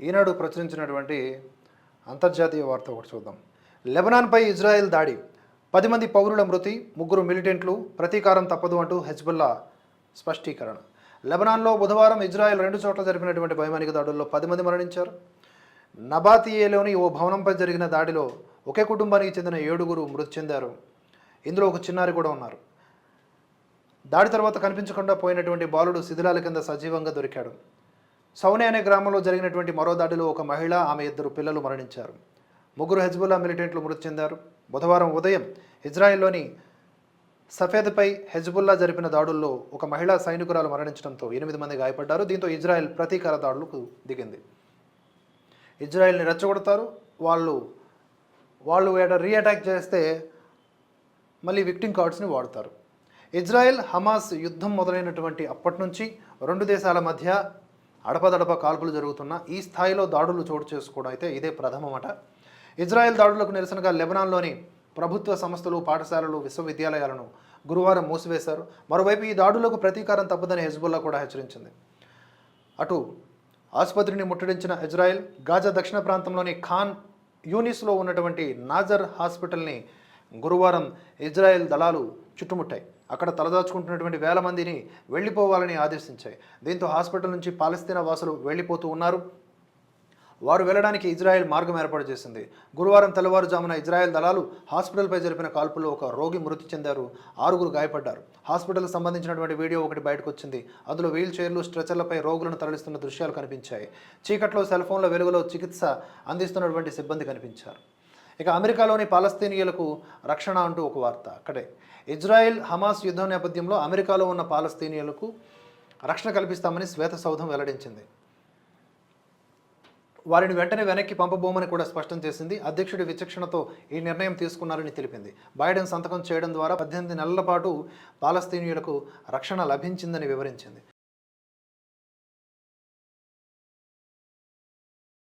ఈనాడు ప్రచురించినటువంటి అంతర్జాతీయ వార్త ఒకటి చూద్దాం. లెబనాన్పై ఇజ్రాయెల్ దాడి. పది మంది పౌరుల మృతి ముగ్గురు మిలిటెంట్లు ప్రతీకారం తప్పదు అంటూ హెజ్బుల్లా స్పష్టీకరణ. లెబనాన్లో బుధవారం ఇజ్రాయెల్ రెండు చోట్ల జరిపినటువంటి వైమానిక దాడుల్లో పది మంది మరణించారు. నబాతియేలోని ఓ భవనంపై జరిగిన దాడిలో ఒకే కుటుంబానికి చెందిన ఏడుగురు మృతి చెందారు. ఇందులో ఒక చిన్నారి కూడా ఉన్నారు. దాడి తర్వాత కనిపించకుండా పోయినటువంటి బాలుడు శిథిలాల కింద సజీవంగా దొరికాడు. సౌనే అనే గ్రామంలో జరిగినటువంటి మరో దాడిలో ఒక మహిళ ఆమె ఇద్దరు పిల్లలు మరణించారు. ముగ్గురు హెజ్బుల్లా మిలిటెంట్లు మృతి చెందారు. బుధవారం ఉదయం ఇజ్రాయెల్లోని సఫేద్పై హెజ్బుల్లా జరిపిన దాడుల్లో ఒక మహిళా సైనికురాలు మరణించడంతో ఎనిమిది మంది గాయపడ్డారు. దీంతో ఇజ్రాయెల్ ప్రతీకార దాడులకు దిగింది. ఇజ్రాయెల్ని రెచ్చగొడతారు. వాళ్ళు వాళ్ళు రీ రీఅటాక్ చేస్తే మళ్ళీ విక్టింగ్ కార్డ్స్ని వాడతారు. ఇజ్రాయెల్ హమాస్ యుద్ధం మొదలైనటువంటి అప్పటి నుంచి రెండు దేశాల మధ్య అడపదడప కాల్పులు జరుగుతున్న ఈ స్థాయిలో దాడులు చోటు చేసుకోవడం అయితే ఇదే ప్రథమమట. ఇజ్రాయెల్ దాడులకు నిరసనగా లెబనాన్లోని ప్రభుత్వ సంస్థలు పాఠశాలలు విశ్వవిద్యాలయాలను గురువారం మూసివేశారు. మరోవైపు ఈ దాడులకు ప్రతీకారం తప్పదని హెజ్బుల్లా కూడా హెచ్చరించింది. అటు ఆసుపత్రిని ముట్టడించిన ఇజ్రాయెల్ గాజా దక్షిణ ప్రాంతంలోని ఖాన్ యూనిస్లో ఉన్నటువంటి నాజర్ హాస్పిటల్ని గురువారం ఇజ్రాయెల్ దళాలు చుట్టుముట్టాయి. అక్కడ తలదాచుకుంటున్నటువంటి వేల మందిని వెళ్ళిపోవాలని ఆదేశించాయి. దీంతో హాస్పిటల్ నుంచి పాలస్తీనా వాసులు వెళ్ళిపోతూ ఉన్నారు. వారు వెళ్ళడానికి ఇజ్రాయెల్ మార్గం ఏర్పాటు చేసింది. గురువారం తెల్లవారుజామున ఇజ్రాయెల్ దళాలు హాస్పిటల్పై జరిపిన కాల్పుల్లో ఒక రోగి మృతి చెందారు. ఆరుగురు గాయపడ్డారు. హాస్పిటల్కి సంబంధించినటువంటి వీడియో ఒకటి బయటకు వచ్చింది. అందులో వీల్ చైర్లు స్ట్రెచర్లపై రోగులను తరలిస్తున్న దృశ్యాలు కనిపించాయి. చీకట్లో సెల్ ఫోన్ల వెలుగులో చికిత్స అందిస్తున్నటువంటి సిబ్బంది కనిపించారు. ఇక అమెరికాలోని పాలస్తీనియులకు రక్షణ అంటూ ఒక వార్త అక్కడే. ఇజ్రాయెల్ హమాస్ యుద్ధం నేపథ్యంలో అమెరికాలో ఉన్న పాలస్తీనియులకు రక్షణ కల్పిస్తామని శ్వేత సౌధం వెల్లడించింది. వారిని వెంటనే వెనక్కి పంపబోమని కూడా స్పష్టం చేసింది. అధ్యక్షుడి విచక్షణతో ఈ నిర్ణయం తీసుకున్నారని తెలిపింది. బైడెన్ సంతకం చేయడం ద్వారా పద్దెనిమిది నెలల పాటు పాలస్తీనియులకు రక్షణ లభించిందని వివరించింది.